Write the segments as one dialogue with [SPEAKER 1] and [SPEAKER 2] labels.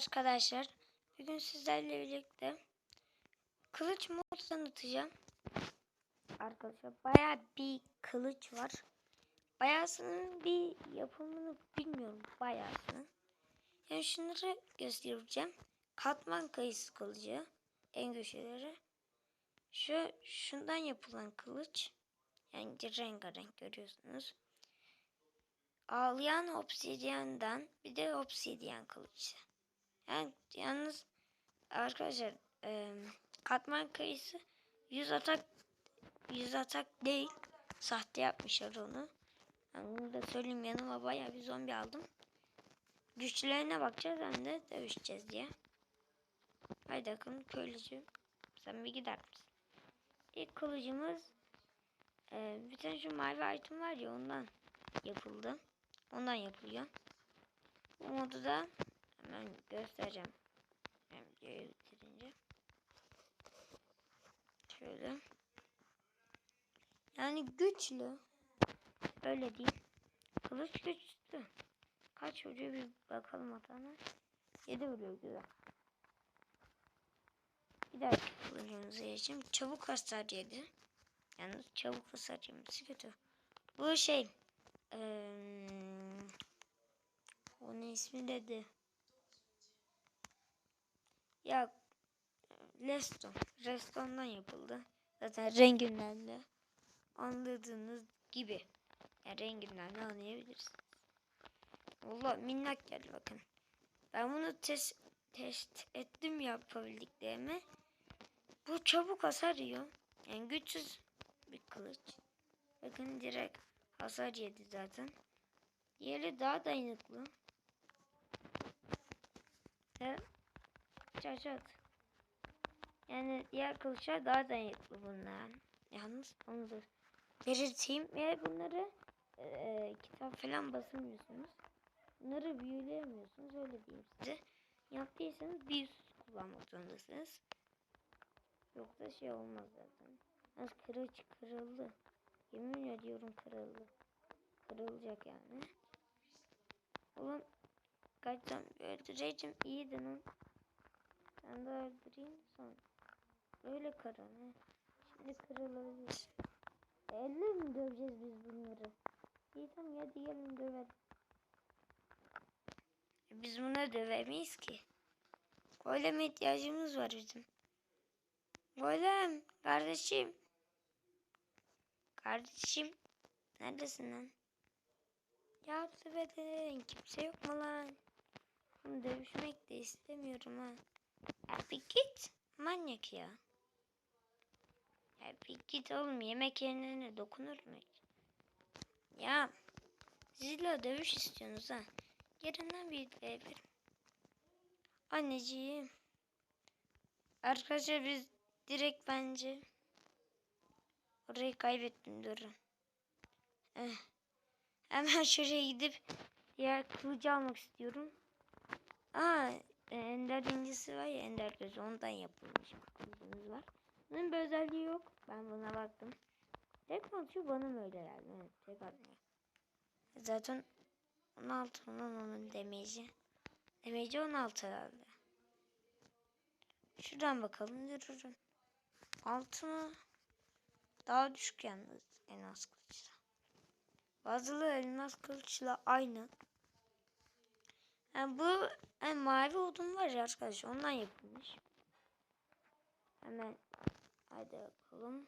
[SPEAKER 1] arkadaşlar. Bugün sizlerle birlikte kılıç mod tanıtacağım. Arkadaşlar baya bir kılıç var. Bayasının bir yapımını bilmiyorum bayasının. Yani şunları göstereceğim. Katman kayısı kılıcı en güçlüleri. Şu şundan yapılan kılıç. Yani rengarenk görüyorsunuz. Ağlayan obsidiyenden bir de obsidiyen kılıcı. Yani yalnız arkadaşlar e, katman kayısı 100 atak 100 atak değil. Sahte yapmışlar onu. Yani bunu da söyleyeyim yanıma bayağı bir zombi aldım. Güçlerine bakacağız hem de dövüşeceğiz diye. Haydi bakalım köylücü. Sen bir gider misin? İlk kılıcımız e, bir tane şu mavi item var ya ondan yapıldı. Ondan yapılıyor. Bu modu da hemen göstereceğim. Hem videoyu bitirince. Şöyle. Yani güçlü. Öyle değil. Kılıç güçlü. Kaç vuruyor bir bakalım hatana. 7 vuruyor güzel. Bir dahaki kılıcımıza geçeyim. Çabuk hasar yedi. Yalnız çabuk hasar yemesi kötü. Bu şey. Eee onun ismi dedi. Ya Reston. Reston'dan yapıldı. Zaten renginden de anladığınız gibi. Yani renginden de anlayabilirsiniz. Valla minnak geldi bakın. Ben bunu test, test ettim yapabildiklerimi. Bu çabuk hasar yiyor. Yani güçsüz bir kılıç. Bakın direkt hasar yedi zaten. Diğeri daha dayanıklı. Ve çaçat. Yani diğer kılıçlar daha dayanıklı bunlar. Yalnız onu da belirteyim. Ve bunları e, kitap falan basılmıyorsunuz. Bunları büyüleyemiyorsunuz. Öyle diyeyim size. Yaptıysanız bir kullanmak zorundasınız. Yoksa şey olmaz zaten. Az kılıç kırıldı. Yemin ediyorum kırıldı. Kırılacak yani. Oğlum kaçsam öldüreceğim iyi de lan. Ben de öldüreyim son. Öyle kırın he. Şimdi kırılabilir. Elle mi döveceğiz biz bunları? İyi tamam hadi gelin dövelim. Biz buna dövemeyiz ki. Golem ihtiyacımız var bizim. Golem kardeşim. Kardeşim. Neredesin lan? Yardım edin. Kimse yok mu lan? Bunu dövüşmek de istemiyorum ha. Ya bir git. Manyak ya. Bir git oğlum. Yemek yerine dokunur mu? Ya. Sizle dövüş istiyorsunuz ha. Yerinden bir verin. Anneciğim. Arkadaşlar biz direkt bence orayı kaybettim durun. Eh. Hemen şuraya gidip diğer kılıcı almak istiyorum. Aa, Ender incisi var ya Ender gözü ondan yapılmış kılıcımız var. Bunun bir özelliği yok. Ben buna baktım. Tek atıyor bana mı öyle geldi? Evet, tek atmıyor. Zaten 16 onun onun demeci. Demeci 16 herhalde. Şuradan bakalım dururun. 6 mı? Daha düşük yalnız en az kılıçla. Bazıları elmas kılıçla aynı. Yani bu yani mavi odun var ya arkadaşlar ondan yapılmış. Hemen hadi bakalım.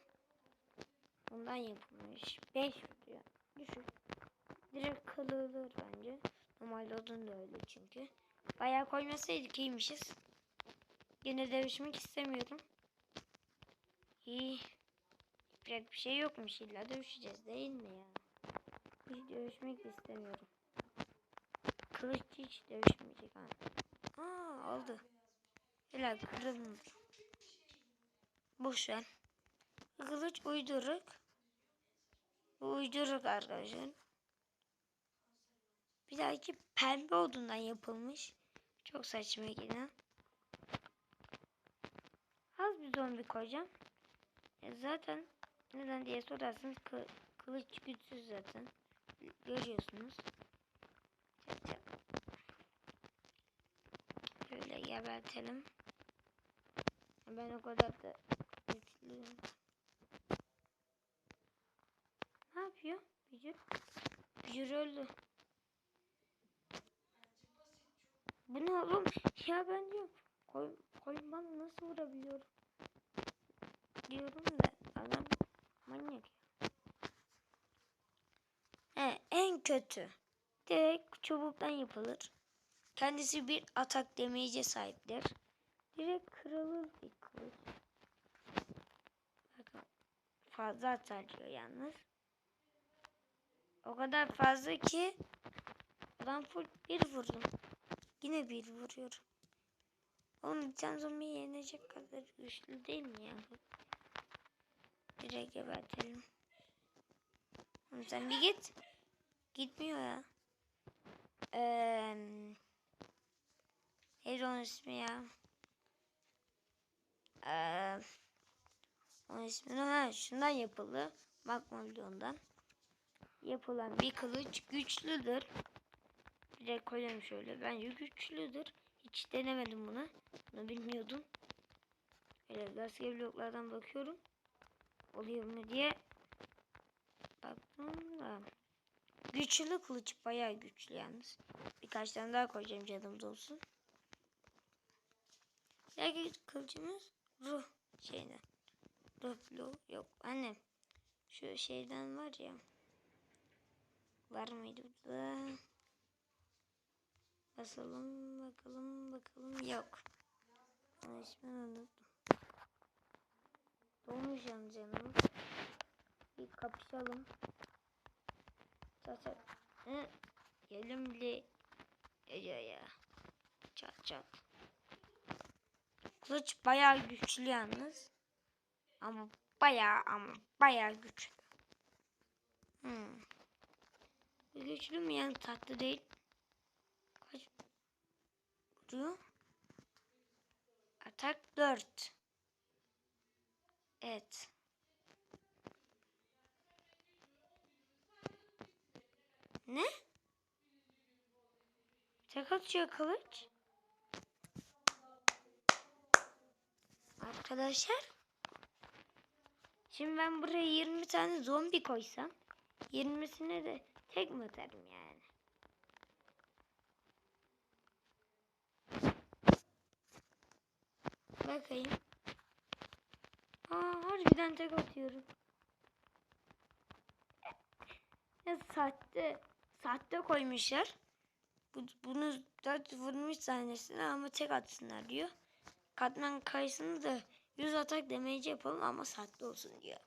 [SPEAKER 1] Ondan yapılmış. 5 diyor. Düşük. Direkt kırılır bence. Normalde odun da öyle çünkü. Bayağı koymasaydık iyiymişiz. Yine dövüşmek istemiyorum. İyi. Yapacak bir şey yokmuş illa dövüşeceğiz değil mi ya? Hiç dövüşmek istemiyorum. Kılıç hiç dövüşmeyecek ha. Aa aldı. Helal kırılmış. Boş ver. Kılıç uyduruk. Uyduruk arkadaşlar. Bir dahaki pembe odundan yapılmış. Çok saçma yine. Az bir zombi koyacağım. E zaten neden diye sorarsanız kı kılıç güçsüz zaten. Görüyorsunuz. Böyle gebertelim. Ben o kadar da güçlüyüm. Ne yapıyor? Bücür. Bücür öldü. Bu ne oğlum? Ya ben diyorum. Koy, koyman nasıl vurabiliyorum? Diyorum da adam manyak. He, en kötü. Direkt çubuktan yapılır. Kendisi bir atak demeyece sahiptir. Direkt kırılır bir kılıç. Bakın fazla atar yalnız. O kadar fazla ki ben full bir vurdum. Yine bir vuruyorum. Oğlum bir tane zombiyi yenecek kadar güçlü değil mi ya? Direkt gebertelim. Oğlum sen bir git. Gitmiyor ya. Onun ismi ya? Eee... Onun ismi ha şundan yapıldı. Bakma ondan. Yapılan bir kılıç güçlüdür. Direkt koyalım şöyle. Bence güçlüdür. Hiç denemedim bunu. Bunu bilmiyordum. Öyle rastgele bloklardan bakıyorum. Oluyor mu diye. Baktım da. Güçlü kılıç. Bayağı güçlü yalnız. Birkaç tane daha koyacağım canımda olsun. Belki kılıcımız ruh şeyine. Ruh bloğu. Yok annem. Şu şeyden var ya. Var mıydı burada? Basalım bakalım bakalım yok. Ama ismini unuttum. Dolmuş yalnız canım. Bir kapışalım. Hı. Gelin bile. Ya ya. Çat çat. Kılıç bayağı güçlü yalnız. Ama bayağı ama bayağı güçlü. Hmm. Güçlü mü yani tatlı değil. Kaç vuruyor? Atak 4. Evet. Ne? Tek atıyor kılıç. Arkadaşlar. Şimdi ben buraya 20 tane zombi koysam. 20'sine de tek mi atarım yani? Bakayım. Aa harbiden tek atıyorum. Ya sahte, sahte koymuşlar. Bu, bunu da vurmuş zannetsinler ama tek atsınlar diyor. Katman kayısını da 100 atak demeci yapalım ama sahte olsun diyor.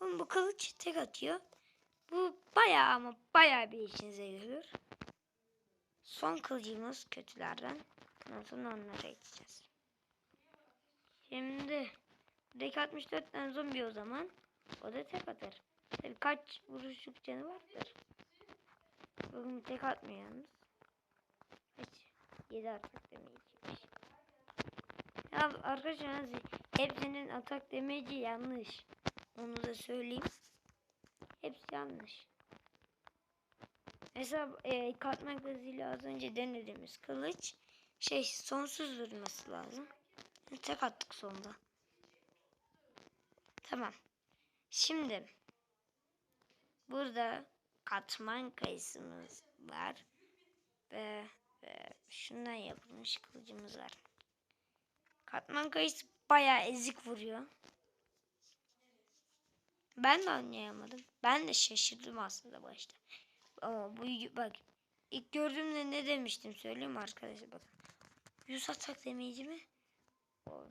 [SPEAKER 1] Oğlum bu kılıç tek atıyor. Bu bayağı ama bayağı bir işinize görür. Son kılıcımız kötülerden. Ondan sonra onlara geçeceğiz. Şimdi Dek 64 tane zombi o zaman. O da tek atar. Tabii kaç vuruşluk canı vardır. Bugün tek atmıyor yalnız. Kaç? 7 atak demeyecekmiş. Ya arkadaşlar hepsinin atak demeci yanlış. Onu da söyleyeyim. Hepsi yanlış. Mesela e, katman kızıyla az önce denediğimiz kılıç şey sonsuz vurması lazım. Tek attık sonunda. Tamam. Şimdi burada katman kayısımız var ve, ve şundan yapılmış kılıcımız var. Katman kayısı bayağı ezik vuruyor. Ben de anlayamadım. Ben de şaşırdım aslında başta. Ama bu bak ilk gördüğümde ne demiştim söyleyeyim arkadaşlar bakın. 100 atak demeyici mi?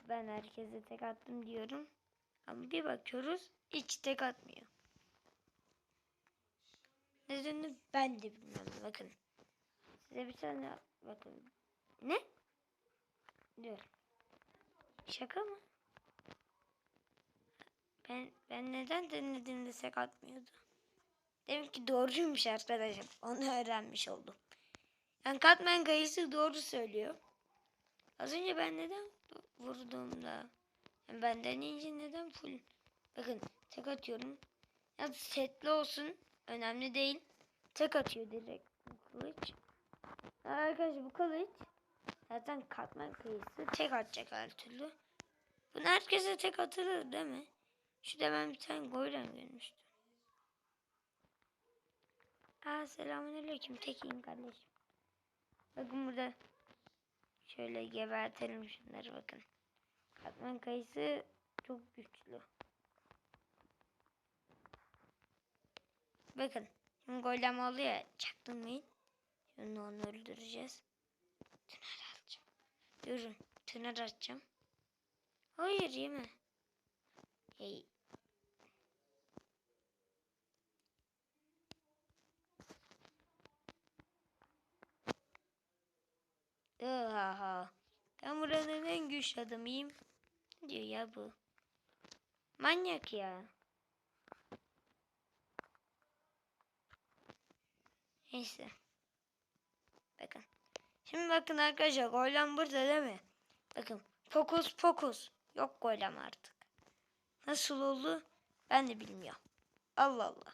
[SPEAKER 1] Ben herkese tek attım diyorum. Ama bir bakıyoruz hiç tek atmıyor. Nedenini ben de bilmiyorum. Bakın. Size bir tane bakın. Ne? Diyor. Şaka mı? Ben ben neden denediğimde tek atmıyordu? Demek ki doğruymuş arkadaşım. Onu öğrenmiş oldum. Yani Katman kayısı doğru söylüyor. Az önce ben neden vurduğumda yani ben deneyince neden full bakın tek atıyorum. Ya setli olsun önemli değil. Tek atıyor direkt bu kılıç. Arkadaşlar bu kılıç Zaten katman kayısı tek atacak her türlü. Bunu herkese tek atılır değil mi? Şurada ben bir tane goylem görmüştüm. Aa selamünaleyküm tekiyim kardeşim. Bakın burada şöyle gebertelim şunları bakın. Katman kayısı çok güçlü. Bakın şimdi golem oluyor çaktırmayın. Şimdi onu öldüreceğiz. Tünel. Durun tünel atacağım. Hayır yeme. Hey. Aha. Ben buranın en güçlü adamıyım. Diyor ya bu? Manyak ya. Neyse. Şimdi bakın arkadaşlar golem burada değil mi? Bakın fokus fokus. Yok golem artık. Nasıl oldu? Ben de bilmiyorum. Allah Allah.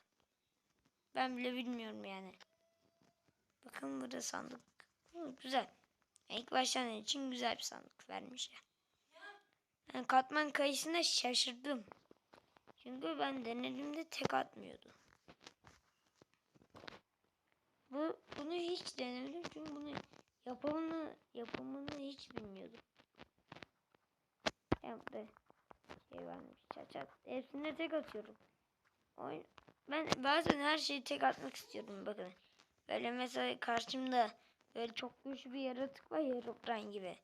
[SPEAKER 1] Ben bile bilmiyorum yani. Bakın burada sandık. Hı, güzel. İlk baştan için güzel bir sandık vermiş ya. Yani katman kayısına şaşırdım. Çünkü ben denediğimde tek atmıyordu. Bu bunu hiç denemedim çünkü bunu yapımını yapımını hiç bilmiyordum. Yaptı. Şey varmış çat çat. Hepsine tek atıyorum. Oyun. Ben bazen her şeyi tek atmak istiyorum bakın. Böyle mesela karşımda böyle çok güçlü bir yaratık var Herobrine gibi.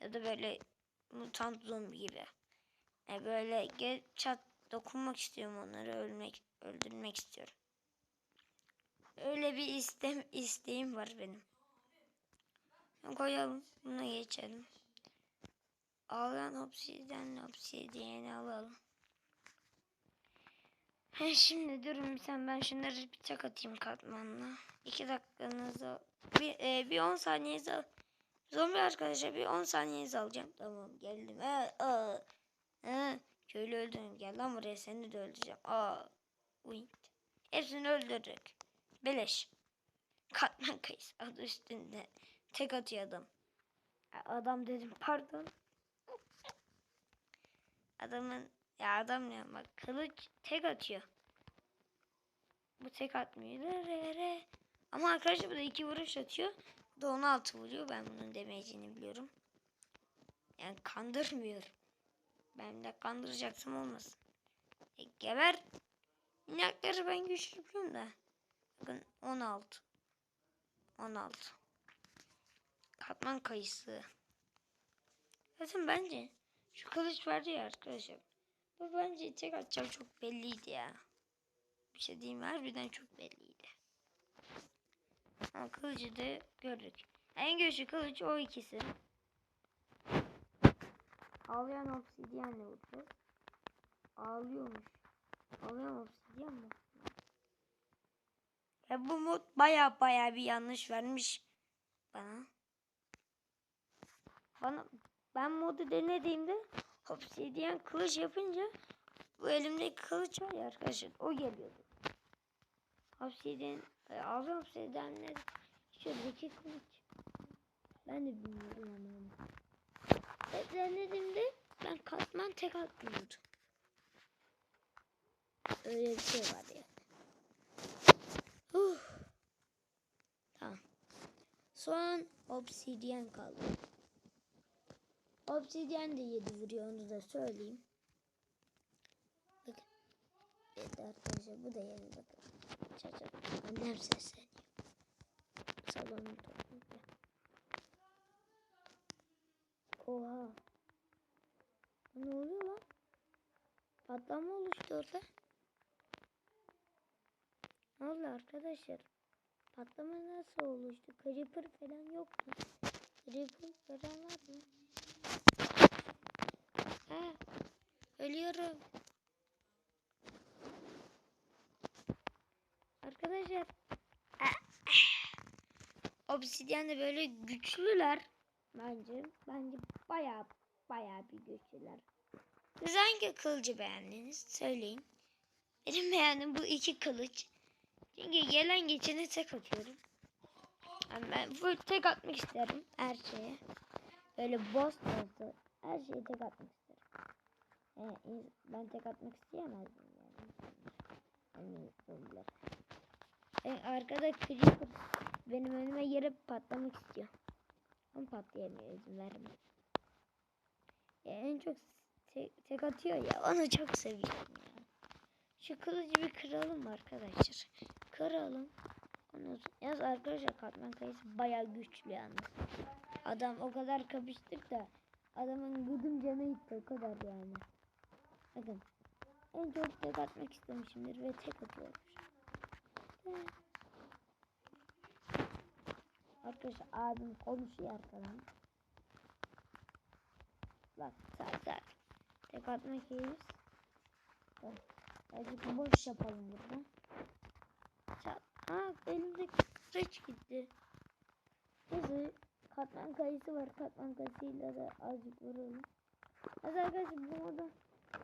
[SPEAKER 1] Ya da böyle mutant zombi gibi. Yani böyle gel çat dokunmak istiyorum onları ölmek öldürmek istiyorum. Öyle bir istem isteğim var benim. Koyalım. Buna geçelim. Ağlayan obsidyen obsidyeni alalım. Şimdi durun sen ben şunları bir çak atayım katmanla. İki dakikanızı bir, e, bir 10 saniyenizi al. Zombi arkadaşlar bir 10 saniyenizi alacağım. Tamam geldim. Ha, aa, ha, köylü öldürdüm. Gel lan buraya seni de öldüreceğim. Aa, uy. Hepsini öldürdük. Beleş. Katman kayısı adı üstünde. Tek atıyor adam. Dedim pardon. Adamın ya adam ne bak kılıç tek atıyor. Bu tek atmıyor. Re, re. Ama arkadaşlar bu da iki vuruş atıyor. Bu da 16 vuruyor. Ben bunun demeyeceğini biliyorum. Yani kandırmıyorum. Ben de kandıracaksam olmasın. E, geber. İnekleri ben güçlü biliyorum da. Bakın 16. 16. Katman kayısı. Zaten bence şu kılıç vardı ya arkadaşlar. Bu bence tek atacağım çok belliydi ya. Bir şey diyeyim mi? harbiden çok belliydi. Ama kılıcı da gördük. En güçlü kılıç o ikisi. Ağlayan obsidyenle vuracağız. Ağlıyormuş. Ağlayan obsidyen mi? Ya bu mod baya baya bir yanlış vermiş bana. Bana ben modu denediğimde obsidyen kılıç yapınca bu elimdeki kılıç var ya arkadaşlar o geliyordu. Obsidyen ağzı obsidyen ne? Şuradaki kılıç. Ben de bilmiyorum ama. Ben denediğimde ben katman tek atmıyordum. Öyle bir şey var ya. Uh. Tamam. Son obsidyen kaldı. Obsidyen de 7 vuruyor onu da söyleyeyim. Bakın. Evet arkadaşlar bu da yeni bakın. Çaçak. Annem sesleniyor. Salonu topluyor. Oha. Ne oluyor lan? Patlama oluştu orada. Ne oldu arkadaşlar? Patlama nasıl oluştu? Creeper falan yoktu. Creeper falan var mı? Ha, ölüyorum. Arkadaşlar. Obsidyen de böyle güçlüler. Bence. Bence baya baya bir güçlüler. Siz hangi kılıcı beğendiniz? Söyleyin. Benim beğendiğim bu iki kılıç. Çünkü gelen geçene tek atıyorum. Yani ben full tek atmak isterim her şeye. Böyle boss tarzı her şeyi tek atmak isterim. Yani ben tek atmak isteyemezdim yani. Yani zombiler. Yani arkada creeper benim önüme gelip patlamak istiyor. Ama patlayamıyor izin vermiyor. Ya en çok tek, tek atıyor ya onu çok seviyorum ya. Şu kılıcı bir kıralım arkadaşlar. Kıralım. Sonra, yalnız arkadaşlar katman kayısı bayağı güçlü yalnız. Adam o kadar kapıştık da adamın gıdım canı gitti o kadar yani. Bakın en çok tek atmak istemişimdir ve tek atıyormuş. Arkadaşlar abim konuşuyor arkadan. Bak tak tak. Tek atmak iyiyiz. Bak. Azıcık boş yapalım burada. Çat. Aa elimde kılıç gitti. Neyse katman kayısı var. Katman kayısıyla da azıcık vuralım. Hadi arkadaşlar bu moda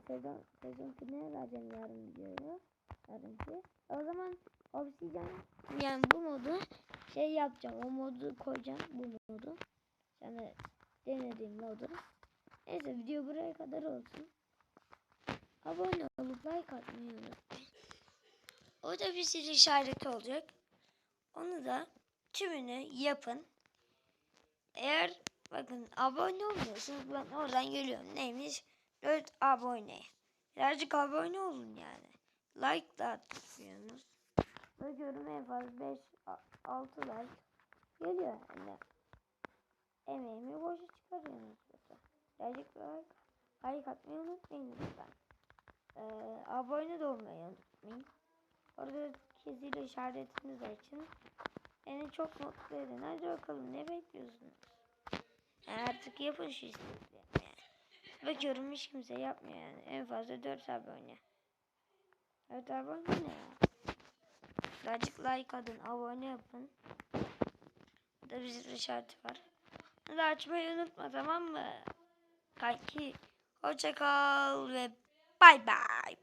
[SPEAKER 1] sezon, sezon finaline vereceğim yarın videoyu. Yarınki. O zaman obsidian yani bu modu şey yapacağım. O modu koyacağım. Bu modu. Yani denediğim modu. Neyse video buraya kadar olsun. Abone olup like atmayı unutmayın. Orada bir zil işareti olacak. Onu da tümünü yapın. Eğer bakın abone olmuyorsunuz ben oradan geliyorum. Neymiş? 4 abone. Birazcık abone olun yani. Like da atmıyorsunuz. Bakıyorum en fazla 5 6 like geliyor yani. Emeğimi boşa çıkarıyorsunuz. Birazcık like, like atmayı unutmayın lütfen. Ee, abone de olmayı unutmayın. Orada zil işaretiniz açın. Beni çok mutlu edin. Hadi bakalım ne bekliyorsunuz? Artık yapın şu istediklerimi yani. Bakıyorum hiç kimse yapmıyor yani. En fazla 4 abone. 4 abone ne ya? Birazcık like atın, abone yapın. Burada bir zil işareti var. Da açmayı unutma tamam mı? Kanki hoşça kal ve bay bay.